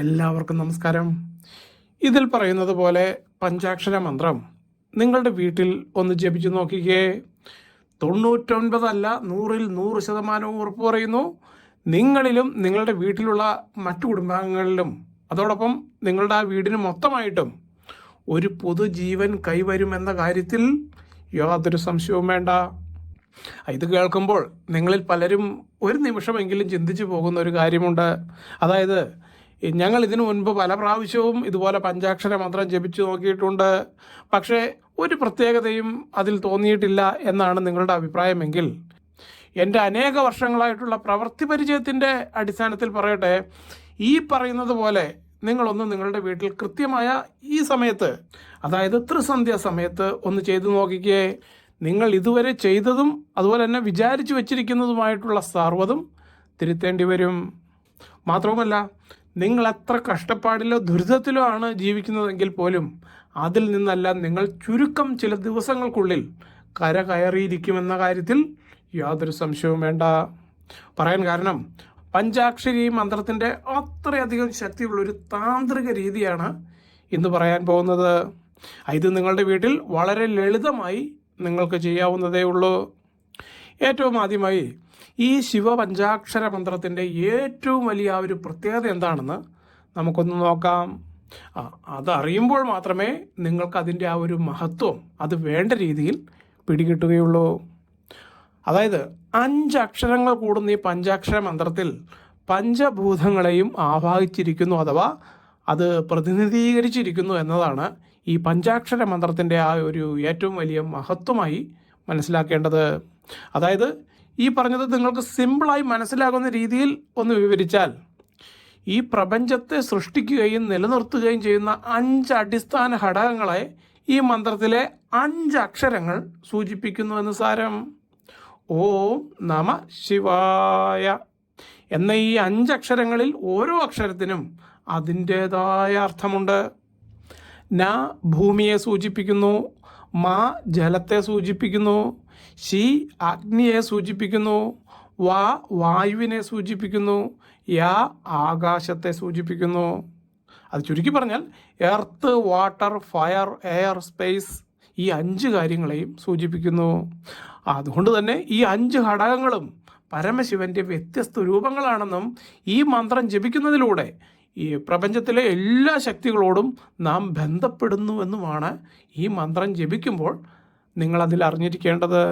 എല്ലാവർക്കും നമസ്കാരം. ഇതിൽ പറയുന്നത് പോലെ പഞ്ചാക്ഷര മന്ത്രം നിങ്ങളുടെ വീട്ടിൽ ഒന്ന് ജപിച്ചു നോക്കിക്കേ. തൊണ്ണൂറ്റൊൻപതല്ല നൂറിൽ നൂറ് ശതമാനവും ഉറപ്പ് പറയുന്നു. നിങ്ങളിലും നിങ്ങളുടെ വീട്ടിലുള്ള മറ്റു കുടുംബാംഗങ്ങളിലും അതോടൊപ്പം നിങ്ങളുടെ ആ വീടിന് മൊത്തമായിട്ടും ഒരു പൊതുജീവൻ കൈവരുമെന്ന കാര്യത്തിൽ യാതൊരു സംശയവും വേണ്ട. ഇത് കേൾക്കുമ്പോൾ നിങ്ങളിൽ പലരും ഒരു നിമിഷമെങ്കിലും ചിന്തിച്ചു പോകുന്ന ഒരു കാര്യമുണ്ട്. അതായത് ഞങ്ങൾ ഇതിനു മുൻപ് പല പ്രാവശ്യവും ഇതുപോലെ പഞ്ചാക്ഷര മന്ത്രം ജപിച്ചു നോക്കിയിട്ടുണ്ട്. പക്ഷേ ഒരു പ്രത്യേകതയും അതിൽ തോന്നിയിട്ടില്ല എന്നാണ് നിങ്ങളുടെ അഭിപ്രായമെങ്കിൽ. എന്റെ അനേക വർഷങ്ങളായിട്ടുള്ള പ്രവൃത്തി പരിചയത്തിന്റെ അടിസ്ഥാനത്തിൽ പറയട്ടെ ഈ പറയുന്നത് പോലെ നിങ്ങളൊന്ന് നിങ്ങളുടെ വീട്ടിൽ കൃത്യമായ ഈ സമയത്ത് അതായത് ത്രിസന്ധ്യ സമയത്ത് ഒന്ന് ചെയ്തു നോക്കിക്കേ. നിങ്ങൾ ഇതുവരെ ചെയ്തതും അതുപോലെ തന്നെ വിചാരിച്ചു വച്ചിരിക്കുന്നതുമായിട്ടുള്ള സർവതും തിരുത്തേണ്ടി വരും. മാത്രവുമല്ല നിങ്ങൾ എത്ര കഷ്ടപ്പാടിലോ ദുരിതത്തിലോ ആണ് ജീവിക്കുന്നതെങ്കിൽ പോലും അതിൽ നിന്നല്ല നിങ്ങൾ ചുരുക്കം ചില ദിവസങ്ങൾക്കുള്ളിൽ കര കയറിയിരിക്കുമെന്ന കാര്യത്തിൽ യാതൊരു സംശയവും വേണ്ട. പറയാൻ കാരണം പഞ്ചാക്ഷരി മന്ത്രത്തിന്റെ അത്രയധികം ശക്തിയുള്ള ഒരു താന്ത്രിക രീതിയാണ് ഇന്ന് പറയാൻ പോകുന്നത്. ഇത് നിങ്ങളുടെ വീട്ടിൽ വളരെ ലളിതമായി നിങ്ങൾക്ക് ചെയ്യാവുന്നതേ ഉള്ളൂ. ഏറ്റവും ആദ്യമായി ഈ ശിവപഞ്ചാക്ഷര മന്ത്രത്തിന്റെ ഏറ്റവും വലിയ ആ ഒരു പ്രത്യേകത എന്താണെന്ന് നമുക്കൊന്ന് നോക്കാം. ആ, അതറിയുമ്പോൾ മാത്രമേ നിങ്ങൾക്ക് അതിന്റെ ആ ഒരു മഹത്വം അത് വേണ്ട രീതിയിൽ പിടികിട്ടുകയുള്ളൂ. അതായത് അഞ്ച് അക്ഷരങ്ങൾ കൂടുന്ന ഈ പഞ്ചാക്ഷര മന്ത്രത്തിൽ പഞ്ചഭൂതങ്ങളെയും ആവാഹിച്ചിരിക്കുന്നു അഥവാ അത് പ്രതിനിധീകരിച്ചിരിക്കുന്നു എന്നതാണ് ഈ പഞ്ചാക്ഷര മന്ത്രത്തിന്റെ ആ ഒരു ഏറ്റവും വലിയ മഹത്വമായി മനസ്സിലാക്കേണ്ടത്. അതായത് ഈ പറഞ്ഞത് നിങ്ങൾക്ക് സിമ്പിളായി മനസ്സിലാകുന്ന രീതിയിൽ ഒന്ന് വിവരിച്ചാൽ ഈ പ്രപഞ്ചത്തെ സൃഷ്ടിക്കുകയും നിലനിർത്തുകയും ചെയ്യുന്ന അഞ്ച് അടിസ്ഥാന ഘടകങ്ങളെ ഈ മന്ത്രത്തിലെ അഞ്ച് അക്ഷരങ്ങൾ സൂചിപ്പിക്കുന്നു എന്ന് സാരം. ഓം നമ ശിവായ. എന്ന ഈ അഞ്ച് അക്ഷരങ്ങളിൽ ഓരോ അക്ഷരത്തിനും അതിന്റേതായ അർത്ഥമുണ്ട്. ന ഭൂമിയെ സൂചിപ്പിക്കുന്നു മാ ജലത്തെ സൂചിപ്പിക്കുന്നു ശി അഗ്നിയെ സൂചിപ്പിക്കുന്നു വാ വായുവിനെ സൂചിപ്പിക്കുന്നു യാ ആകാശത്തെ സൂചിപ്പിക്കുന്നു. അത് ചുരുക്കി പറഞ്ഞാൽ earth water fire air space ഈ അഞ്ച് കാര്യങ്ങളെയും സൂചിപ്പിക്കുന്നു. അതുകൊണ്ട് തന്നെ ഈ അഞ്ച് ഘടകങ്ങളും പരമശിവന്റെ വ്യത്യസ്ത രൂപങ്ങളാണെന്നും ഈ മന്ത്രം ജപിക്കുന്നതിലൂടെ ഈ പ്രപഞ്ചത്തിലെ എല്ലാ ശക്തികളോടും നാം ബന്ധപ്പെടുന്നുവെന്നുമാണ് ഈ മന്ത്രം ജപിക്കുമ്പോൾ നിങ്ങളതിൽ അറിഞ്ഞിരിക്കേണ്ടത്.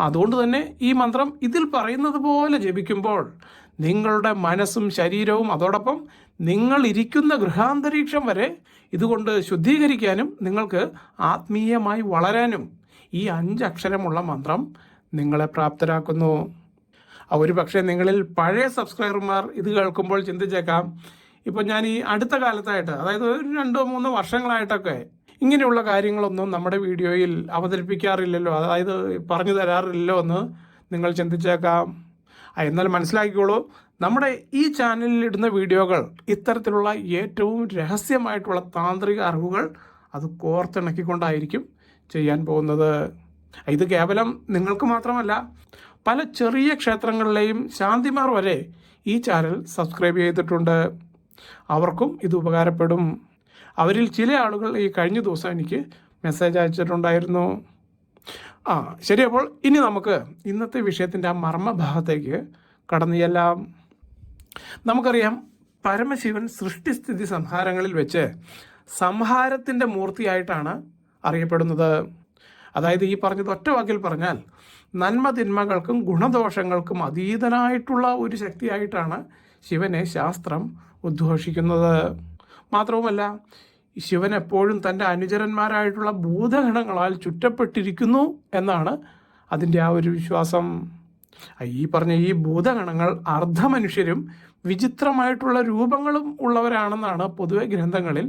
അതുകൊണ്ട് തന്നെ ഈ മന്ത്രം ഇതിൽ പറയുന്നത് പോലെ ജപിക്കുമ്പോൾ നിങ്ങളുടെ മനസ്സും ശരീരവും അതോടൊപ്പം നിങ്ങൾ ഇരിക്കുന്ന ഗൃഹാന്തരീക്ഷം വരെ ഇതുകൊണ്ട് ശുദ്ധീകരിക്കാനും നിങ്ങൾക്ക് ആത്മീയമായി വളരാനും ഈ അഞ്ചക്ഷരമുള്ള മന്ത്രം നിങ്ങളെ പ്രാപ്തരാക്കുന്നു. ഒരു പക്ഷേ നിങ്ങളിൽ പഴയ സബ്സ്ക്രൈബർമാർ ഇത് കേൾക്കുമ്പോൾ ചിന്തിച്ചേക്കാം. ഇപ്പോൾ ഞാൻ ഈ അടുത്ത കാലത്തായിട്ട് അതായത് ഒരു രണ്ടോ മൂന്നോ വർഷങ്ങളായിട്ടൊക്കെ ഇങ്ങനെയുള്ള കാര്യങ്ങളൊന്നും നമ്മുടെ വീഡിയോയിൽ അവതരിപ്പിക്കാറില്ലല്ലോ. അതായത് പറഞ്ഞു തരാറില്ലല്ലോ എന്ന് നിങ്ങൾ ചിന്തിച്ചേക്കാം. എന്നാൽ മനസ്സിലാക്കിക്കോളൂ. നമ്മുടെ ഈ ചാനലിൽ ഇടുന്ന വീഡിയോകൾ ഇത്തരത്തിലുള്ള ഏറ്റവും രഹസ്യമായിട്ടുള്ള താന്ത്രിക അറിവുകൾ അത് കോർത്തിണക്കിക്കൊണ്ടായിരിക്കും ചെയ്യാൻ പോകുന്നത്. ഇത് കേവലം നിങ്ങൾക്ക് മാത്രമല്ല പല ചെറിയ ക്ഷേത്രങ്ങളിലെയും ശാന്തിമാർ വരെ ഈ ചാനൽ സബ്സ്ക്രൈബ് ചെയ്തിട്ടുണ്ട്. അവർക്കും ഇത് ഉപകാരപ്പെടും. അവരിൽ ചില ആളുകൾ ഈ കഴിഞ്ഞ ദിവസം എനിക്ക് മെസ്സേജ് അയച്ചിട്ടുണ്ടായിരുന്നു. ആ ശരി അപ്പോൾ ഇനി നമുക്ക് ഇന്നത്തെ വിഷയത്തിന്റെ ആ മർമ്മഭാഗത്തേക്ക് കടന്നു ചെല്ലാം. നമുക്കറിയാം പരമശിവൻ സൃഷ്ടിസ്ഥിതി സംഹാരങ്ങളിൽ വെച്ച് സംഹാരത്തിന്റെ മൂർത്തിയായിട്ടാണ് അറിയപ്പെടുന്നത്. അതായത് ഈ പറഞ്ഞത് ഒറ്റ വാക്കിൽ പറഞ്ഞാൽ നന്മ തിന്മകൾക്കും ഗുണദോഷങ്ങൾക്കും അതീതനായിട്ടുള്ള ഒരു ശക്തിയായിട്ടാണ് ശിവനെ ശാസ്ത്രം ഉദ്ഘോഷിക്കുന്നത്. മാത്രവുമല്ല ശിവൻ എപ്പോഴും തന്റെ അനുചരന്മാരായിട്ടുള്ള ഭൂതഗണങ്ങളാൽ ചുറ്റപ്പെട്ടിരിക്കുന്നു എന്നാണ് അതിന്റെ ആ ഒരു വിശ്വാസം. ഈ പറഞ്ഞ ഈ ഭൂതഗണങ്ങൾ അർദ്ധമനുഷ്യരും വിചിത്രമായിട്ടുള്ള രൂപങ്ങളും ഉള്ളവരാണെന്നാണ് പൊതുവെ ഗ്രന്ഥങ്ങളിൽ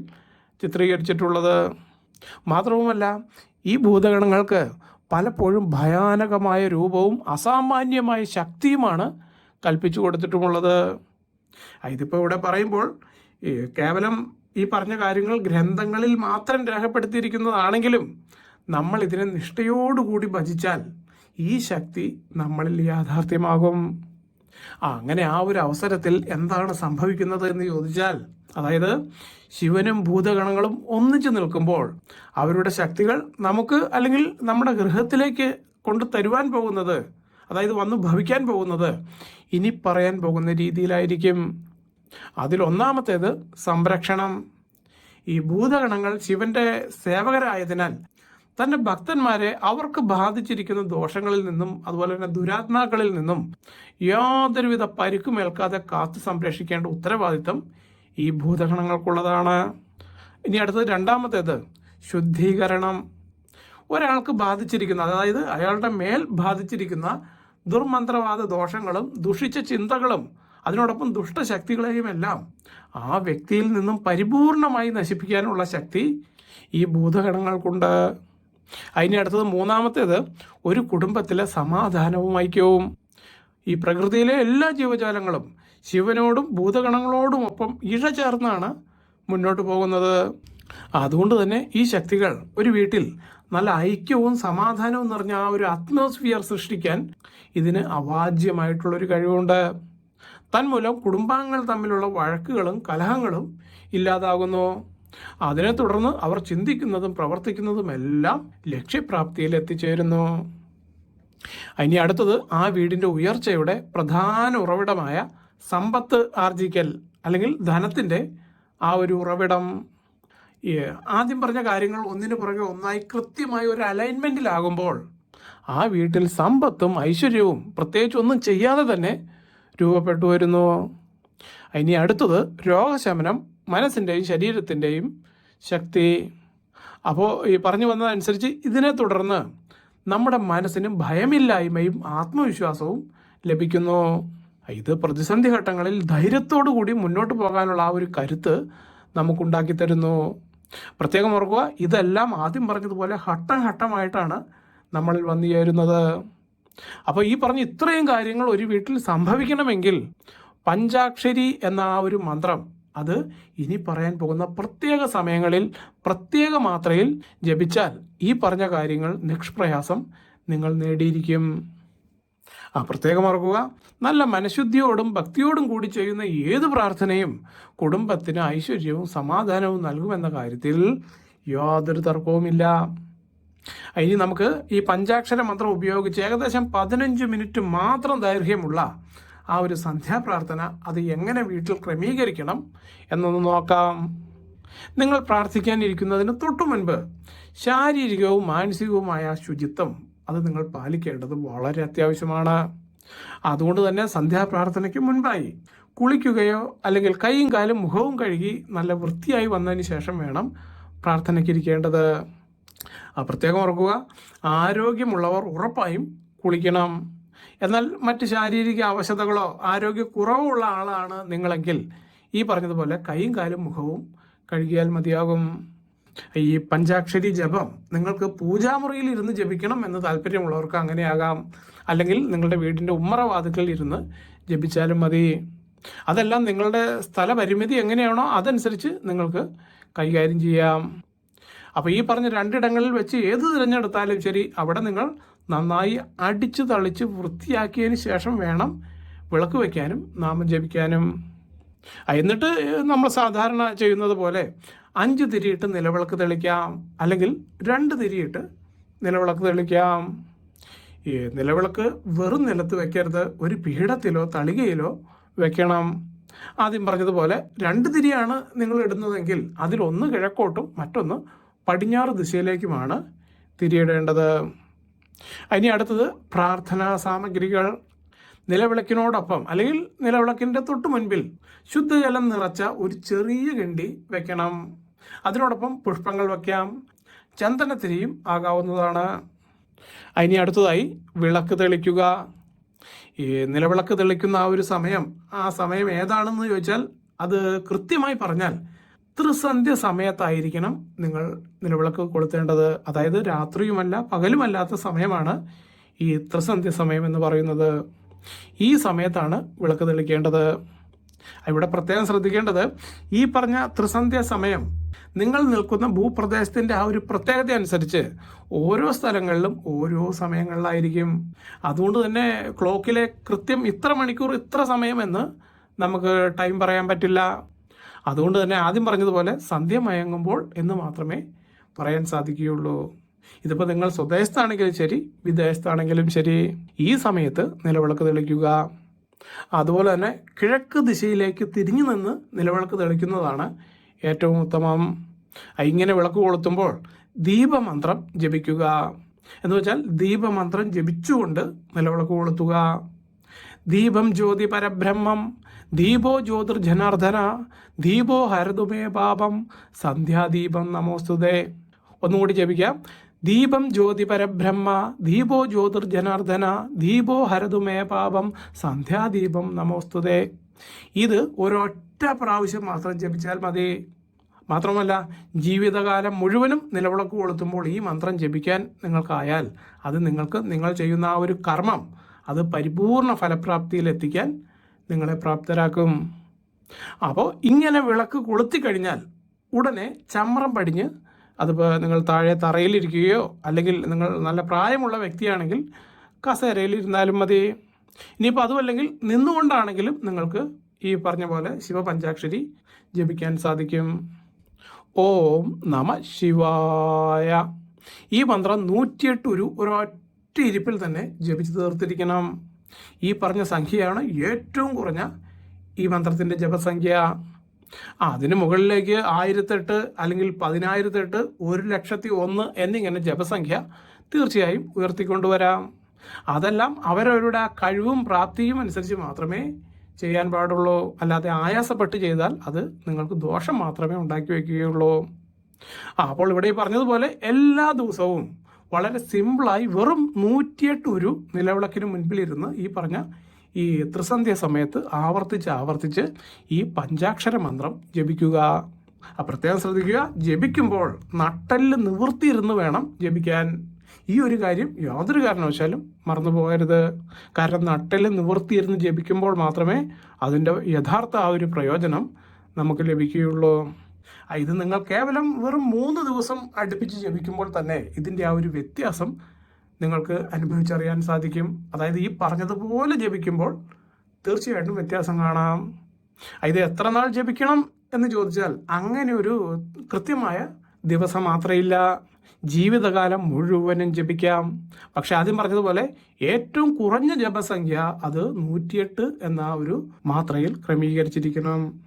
ചിത്രീകരിച്ചിട്ടുള്ളത്. മാത്രവുമല്ല ഈ ഭൂതഗണങ്ങൾക്ക് പലപ്പോഴും ഭയാനകമായ രൂപവും അസാമാന്യമായ ശക്തിയുമാണ് കൽപ്പിച്ചു കൊടുത്തിട്ടുമുള്ളത്. ഇതിപ്പോൾ ഇവിടെ പറയുമ്പോൾ കേവലം ഈ പറഞ്ഞ കാര്യങ്ങൾ ഗ്രന്ഥങ്ങളിൽ മാത്രം രേഖപ്പെടുത്തിയിരിക്കുന്നതാണെങ്കിലും നമ്മൾ ഇതിനെ നിഷ്ഠയോടുകൂടി ഭജിച്ചാൽ ഈ ശക്തി നമ്മളിൽ യാഥാർത്ഥ്യമാകും. ആ അങ്ങനെ ആ ഒരു അവസരത്തിൽ എന്താണ് സംഭവിക്കുന്നത് എന്ന് ചോദിച്ചാൽ അതായത് ശിവനും ഭൂതഗണങ്ങളും ഒന്നിച്ചു നിൽക്കുമ്പോൾ അവരുടെ ശക്തികൾ നമുക്ക് അല്ലെങ്കിൽ നമ്മുടെ ഗൃഹത്തിലേക്ക് കൊണ്ട് തരുവാൻ പോകുന്നത് അതായത് വന്ന് ഭവിക്കാൻ പോകുന്നത് ഇനി പറയാൻ പോകുന്ന രീതിയിലായിരിക്കും. അതിലൊന്നാമത്തേത് സംരക്ഷണം. ഈ ഭൂതഗണങ്ങൾ ശിവന്റെ സേവകരായതിനാൽ തന്റെ ഭക്തന്മാരെ അവർക്ക് ബാധിച്ചിരിക്കുന്ന ദോഷങ്ങളിൽ നിന്നും അതുപോലെ തന്നെ ദുരാത്മാക്കളിൽ നിന്നും യാതൊരുവിധ പരിക്കുമേൽക്കാതെ കാത്തു സംരക്ഷിക്കേണ്ട ഉത്തരവാദിത്തം ഈ ഭൂതഗണങ്ങൾക്കുള്ളതാണ്. ഇനി അടുത്തത് രണ്ടാമത്തേത് ശുദ്ധീകരണം. ഒരാൾക്ക് ബാധിച്ചിരിക്കുന്ന അതായത് അയാളുടെ മേൽ ബാധിച്ചിരിക്കുന്ന ദുർമന്ത്രവാദ ദോഷങ്ങളും ദുഷിച്ച ചിന്തകളും അതിനോടൊപ്പം ദുഷ്ടശക്തികളെയും എല്ലാം ആ വ്യക്തിയിൽ നിന്നും പരിപൂർണമായി നശിപ്പിക്കാനുള്ള ശക്തി ഈ ഭൂതഗണങ്ങൾക്കുണ്ട് അതിന്റെ അടുത്തത് മൂന്നാമത്തേത് ഒരു കുടുംബത്തിലെ സമാധാനവും ഐക്യവും. ഈ പ്രകൃതിയിലെ എല്ലാ ജീവജാലങ്ങളും ശിവനോടും ഭൂതഗണങ്ങളോടും ഒപ്പം ഇഴ ചേർന്നാണ് മുന്നോട്ട് പോകുന്നത്. അതുകൊണ്ട് തന്നെ ഈ ശക്തികൾ ഒരു വീട്ടിൽ നല്ല ഐക്യവും സമാധാനവും നിറഞ്ഞ ആ ഒരു അറ്റ്മോസ്ഫിയർ സൃഷ്ടിക്കാൻ ഇതിന് അവാജ്യമായിട്ടുള്ളൊരു കഴിവുണ്ട്. തന്മൂലം കുടുംബാംഗങ്ങൾ തമ്മിലുള്ള വഴക്കുകളും കലഹങ്ങളും ഇല്ലാതാകുന്നു. അതിനെ തുടർന്ന് അവർ ചിന്തിക്കുന്നതും പ്രവർത്തിക്കുന്നതും എല്ലാം ലക്ഷ്യപ്രാപ്തിയിൽ എത്തിച്ചേരുന്നു. ഇനി അടുത്തത് ആ വീടിന്റെ ഉയർച്ചയുടെ പ്രധാന ഉറവിടമായ സമ്പത്ത് ആർജിക്കൽ അല്ലെങ്കിൽ ധനത്തിന്റെ ആ ഒരു ഉറവിടം. ആദ്യം പറഞ്ഞ കാര്യങ്ങൾ ഒന്നിനു പുറകെ ഒന്നായി കൃത്യമായ ഒരു അലൈൻമെന്റിലാകുമ്പോൾ ആ വീട്ടിൽ സമ്പത്തും ഐശ്വര്യവും പ്രത്യേകിച്ച് ഒന്നും ചെയ്യാതെ തന്നെ രൂപപ്പെട്ടു വരുന്നു ഇനി അടുത്തത് രോഗശമനം മനസ്സിന്റെയും ശരീരത്തിന്റെയും ശക്തി. അപ്പോൾ ഈ പറഞ്ഞു വന്നതനുസരിച്ച് ഇതിനെ തുടർന്ന് നമ്മുടെ മനസ്സിന് ഭയമില്ലായ്മയും ആത്മവിശ്വാസവും ലഭിക്കുന്നു. ഇത് പ്രതിസന്ധി ഘട്ടങ്ങളിൽ ധൈര്യത്തോടു കൂടി മുന്നോട്ട് പോകാനുള്ള ആ ഒരു കരുത്ത് നമുക്കുണ്ടാക്കി തരുന്നു. പ്രത്യേകം ഓർക്കുക ഇതെല്ലാം ആദ്യം പറഞ്ഞതുപോലെ ഘട്ടം ഘട്ടമായിട്ടാണ് നമ്മളിൽ വന്നു ചേരുന്നത് അപ്പോൾ ഈ പറഞ്ഞ ഇത്രയും കാര്യങ്ങൾ ഒരു വീട്ടിൽ സംഭവിക്കണമെങ്കിൽ പഞ്ചാക്ഷരി എന്ന ആ ഒരു മന്ത്രം അത് ഇനി പറയാൻ പോകുന്ന പ്രത്യേക സമയങ്ങളിൽ പ്രത്യേക മാത്രയിൽ ജപിച്ചാൽ ഈ പറഞ്ഞ കാര്യങ്ങൾ നിഷ്പ്രയാസം നിങ്ങൾ നേടിയിരിക്കും. ആ പ്രത്യേകം ഓർക്കുക നല്ല മനഃശുദ്ധിയോടും ഭക്തിയോടും കൂടി ചെയ്യുന്ന ഏത് പ്രാർത്ഥനയും കുടുംബത്തിന് ഐശ്വര്യവും സമാധാനവും നൽകുമെന്ന കാര്യത്തിൽ യാതൊരു തർക്കവുമില്ല. ഇനി നമുക്ക് ഈ പഞ്ചാക്ഷര മന്ത്രം ഉപയോഗിച്ച് ഏകദേശം പതിനഞ്ച് മിനിറ്റ് മാത്രം ദൈർഘ്യമുള്ള ആ ഒരു സന്ധ്യാപ്രാർത്ഥന അത് എങ്ങനെ വീട്ടിൽ ക്രമീകരിക്കണം എന്നൊന്ന് നോക്കാം. നിങ്ങൾ പ്രാർത്ഥിക്കാനിരിക്കുന്നതിന് തൊട്ടു മുൻപ് ശാരീരികവും മാനസികവുമായ ശുചിത്വം അത് നിങ്ങൾ പാലിക്കേണ്ടത് വളരെ അത്യാവശ്യമാണ്. അതുകൊണ്ട് തന്നെ സന്ധ്യാപ്രാർത്ഥനയ്ക്ക് മുൻപായി കുളിക്കുകയോ അല്ലെങ്കിൽ കൈയും കാലും മുഖവും കഴുകി നല്ല വൃത്തിയായി വന്നതിന് ശേഷം വേണം പ്രാർത്ഥനയ്ക്ക് ഇരിക്കേണ്ടത്. ആ പ്രത്യേകം ഓർക്കുക ആരോഗ്യമുള്ളവർ ഉറപ്പായും കുളിക്കണം. എന്നാൽ മറ്റ് ശാരീരിക അവശതകളോ ആരോഗ്യക്കുറവുള്ള ആളാണ് നിങ്ങളെങ്കിൽ ഈ പറഞ്ഞതുപോലെ കൈയും കാലും മുഖവും കഴുകിയാൽ മതിയാകും. ഈ പഞ്ചാക്ഷരി ജപം നിങ്ങൾക്ക് പൂജാമുറിയിൽ ഇരുന്ന് ജപിക്കണം എന്ന് താല്പര്യമുള്ളവർക്ക് അങ്ങനെയാകാം. അല്ലെങ്കിൽ നിങ്ങളുടെ വീടിന്റെ ഉമ്മറവാതുക്കളിൽ ഇരുന്ന് ജപിച്ചാലും മതി. അതെല്ലാം നിങ്ങളുടെ സ്ഥലപരിമിതി എങ്ങനെയാണോ അതനുസരിച്ച് നിങ്ങൾക്ക് കൈകാര്യം ചെയ്യാം. അപ്പോൾ ഈ പറഞ്ഞ രണ്ടിടങ്ങളിൽ വെച്ച് ഏത് തിരഞ്ഞെടുത്താലും ശരി അവിടെ നിങ്ങൾ നന്നായി അടിച്ചു തളിച്ച് വൃത്തിയാക്കിയതിന് ശേഷം വേണം വിളക്ക് വയ്ക്കാനും നാമം ജപിക്കാനും. എന്നിട്ട് നമ്മൾ സാധാരണ ചെയ്യുന്നത് പോലെ അഞ്ച് തിരിയിട്ട് നിലവിളക്ക് തെളിക്കാം അല്ലെങ്കിൽ രണ്ട് തിരിയിട്ട് നിലവിളക്ക് തെളിക്കാം. ഈ നിലവിളക്ക് വെറും നിലത്ത് വെക്കരുത് ഒരു പീഠത്തിലോ തളികയിലോ വെക്കണം. ആദ്യം പറഞ്ഞതുപോലെ രണ്ട് തിരിയാണ് നിങ്ങൾ ഇടുന്നതെങ്കിൽ അതിലൊന്ന് കിഴക്കോട്ടും മറ്റൊന്ന് പടിഞ്ഞാറ് ദിശയിലേക്കുമാണ് തിരിയിടേണ്ടത്. ഇനി അടുത്തത് പ്രാർത്ഥനാ സാമഗ്രികൾ. നിലവിളക്കിനോടൊപ്പം അല്ലെങ്കിൽ നിലവിളക്കിന്റെ തൊട്ടു മുൻപിൽ ശുദ്ധജലം നിറച്ച ഒരു ചെറിയ കിണ്ടി വെക്കണം. അതിനോടൊപ്പം പുഷ്പങ്ങൾ വയ്ക്കാം ചന്ദനത്തിരിയും ആകാവുന്നതാണ്. ഇനി അടുത്തതായി വിളക്ക് തെളിക്കുക. ഈ നിലവിളക്ക് തെളിക്കുന്ന ആ ഒരു സമയം ആ സമയം ഏതാണെന്ന് ചോദിച്ചാൽ അത് കൃത്യമായി പറഞ്ഞാൽ ത്രിസന്ധ്യ സമയത്തായിരിക്കണം നിങ്ങൾ നിലവിളക്ക് കൊളുത്തേണ്ടത്. അതായത് രാത്രിയുമല്ല പകലുമല്ലാത്ത സമയമാണ് ഈ ത്രിസന്ധ്യ സമയം എന്ന് പറയുന്നത്. ഈ സമയത്താണ് വിളക്ക് തെളിക്കേണ്ടത്. ഇവിടെ പ്രത്യേകം ശ്രദ്ധിക്കേണ്ടത് ഈ പറഞ്ഞ ത്രിസന്ധ്യ സമയം നിങ്ങൾ നിൽക്കുന്ന ഭൂപ്രദേശത്തിന്റെ ആ ഒരു പ്രത്യേകത അനുസരിച്ച് ഓരോ സ്ഥലങ്ങളിലും ഓരോ സമയങ്ങളിലായിരിക്കും. അതുകൊണ്ട് തന്നെ ക്ലോക്കിലെ കൃത്യം ഇത്ര മണിക്കൂർ ഇത്ര സമയമെന്ന് നമുക്ക് ടൈം പറയാൻ പറ്റില്ല. അതുകൊണ്ട് തന്നെ ആദ്യം പറഞ്ഞതുപോലെ സന്ധ്യ മയങ്ങുമ്പോൾ എന്ന് മാത്രമേ പറയാൻ സാധിക്കുകയുള്ളൂ. ഇതിപ്പോൾ നിങ്ങൾ സ്വദേശത്താണെങ്കിലും ശരി വിദേശത്താണെങ്കിലും ശരി ഈ സമയത്ത് നിലവിളക്ക് തെളിക്കുക. അതുപോലെ തന്നെ കിഴക്ക് ദിശയിലേക്ക് തിരിഞ്ഞു നിന്ന് നിലവിളക്ക് തെളിക്കുന്നതാണ് ഏറ്റവും ഉത്തമം. ഇങ്ങനെ വിളക്ക് കൊളുത്തുമ്പോൾ ദീപമന്ത്രം ജപിക്കുക. എന്ന് വെച്ചാൽ ദീപമന്ത്രം ജപിച്ചുകൊണ്ട് നിലവിളക്ക് കൊളുത്തുക. ദീപം ജ്യോതി പരബ്രഹ്മം ദീപോ ജ്യോതിർജനാർദ്ദന ദീപോ ഹരതുമേ പാപം സന്ധ്യാദീപം നമോസ്തുതേ ഒന്നുകൂടി ജപിക്കാം. ദീപം ജ്യോതി പരബ്രഹ്മ ദീപോ ജ്യോതിർജനാർദ്ദന ദീപോ ഹരതുമേ പാപം സന്ധ്യാദീപം നമോസ്തുതേ ഇത് ഒരൊറ്റ പ്രാവശ്യം മാത്രം ജപിച്ചാൽ മതി. മാത്രമല്ല ജീവിതകാലം മുഴുവനും നിലവിളക്ക് കൊളുത്തുമ്പോൾ ഈ മന്ത്രം ജപിക്കാൻ നിങ്ങൾക്കായാൽ അത് നിങ്ങൾക്ക് നിങ്ങൾ ചെയ്യുന്ന ആ ഒരു കർമ്മം അത് പരിപൂർണ ഫലപ്രാപ്തിയിൽ എത്തിക്കാൻ നിങ്ങളെ പ്രാപ്തരാക്കും. അപ്പോൾ ഇങ്ങനെ വിളക്ക് കൊളുത്തി കഴിഞ്ഞാൽ ഉടനെ ചമ്രം പടിഞ്ഞ് അതിപ്പോൾ നിങ്ങൾ താഴെ തറയിലിരിക്കുകയോ അല്ലെങ്കിൽ നിങ്ങൾ നല്ല പ്രായമുള്ള വ്യക്തിയാണെങ്കിൽ കസേരയിൽ ഇരുന്നാലും മതി ഇനിയിപ്പോൾ അതുമല്ലെങ്കിൽ നിന്നുകൊണ്ടാണെങ്കിലും നിങ്ങൾക്ക് ഈ പറഞ്ഞ പോലെ ശിവപഞ്ചാക്ഷരി ജപിക്കാൻ സാധിക്കും. ഓം നമ ശിവായ. ഈ മന്ത്രം നൂറ്റിയെട്ട് ഒരു ഒരൊറ്റ ഇരിപ്പിൽ തന്നെ ജപിച്ചു തീർത്തിരിക്കണം. ഈ പറഞ്ഞ സംഖ്യയാണ് ഏറ്റവും കുറഞ്ഞ ഈ മന്ത്രത്തിന്റെ ജപസംഖ്യ. ആ അതിന് മുകളിലേക്ക് ആയിരത്തെട്ട് അല്ലെങ്കിൽ പതിനായിരത്തെട്ട് ഒരു ലക്ഷത്തി ഒന്ന് എന്നിങ്ങനെ ജപസംഖ്യ തീർച്ചയായും ഉയർത്തിക്കൊണ്ടുവരാം. അതെല്ലാം അവരവരുടെ ആ കഴിവും പ്രാപ്തിയും അനുസരിച്ച് മാത്രമേ ചെയ്യാൻ പാടുള്ളൂ. അല്ലാതെ ആയാസപ്പെട്ട് ചെയ്താൽ അത് നിങ്ങൾക്ക് ദോഷം മാത്രമേ ഉണ്ടാക്കി വയ്ക്കുകയുള്ളൂ. അപ്പോൾ ഇവിടെ പറഞ്ഞതുപോലെ എല്ലാ ദിവസവും വളരെ സിമ്പിളായി വെറും നൂറ്റിയെട്ട് ഒരു നിലവിളക്കിന് മുൻപിലിരുന്ന് ഈ പറഞ്ഞ ഈ ത്രിസന്ധ്യ സമയത്ത് ആവർത്തിച്ച് ആവർത്തിച്ച് ഈ പഞ്ചാക്ഷര മന്ത്രം ജപിക്കുക. പ്രത്യേകം ശ്രദ്ധിക്കുക. ജപിക്കുമ്പോൾ നട്ടൽ നിവൃത്തിയിരുന്ന് വേണം ജപിക്കാൻ. ഈ ഒരു കാര്യം യാതൊരു കാരണവശാലും മറന്നു പോകരുത്. കാരണം നട്ടൽ നിവൃത്തിയിരുന്ന് ജപിക്കുമ്പോൾ മാത്രമേ അതിന്റെ യഥാർത്ഥ ആ ഒരു പ്രയോജനം നമുക്ക് ലഭിക്കുകയുള്ളൂ. ഇത് നിങ്ങൾ കേവലം വെറും മൂന്ന് ദിവസം അടുപ്പിച്ച് ജപിക്കുമ്പോൾ തന്നെ ഇതിന്റെ ആ ഒരു വ്യത്യാസം നിങ്ങൾക്ക് അനുഭവിച്ചറിയാൻ സാധിക്കും. അതായത് ഈ പറഞ്ഞതുപോലെ ജപിക്കുമ്പോൾ തീർച്ചയായിട്ടും വ്യത്യാസം കാണാം. ഇത് എത്ര നാൾ ജപിക്കണം എന്ന് ചോദിച്ചാൽ അങ്ങനെ ഒരു കൃത്യമായ ദിവസം മാത്രമില്ല. ജീവിതകാലം മുഴുവനും ജപിക്കാം. പക്ഷെ ആദ്യം പറഞ്ഞതുപോലെ ഏറ്റവും കുറഞ്ഞ ജപസംഖ്യ അത് നൂറ്റിയെട്ട് എന്ന ഒരു മാത്രയിൽ ക്രമീകരിച്ചിരിക്കണം.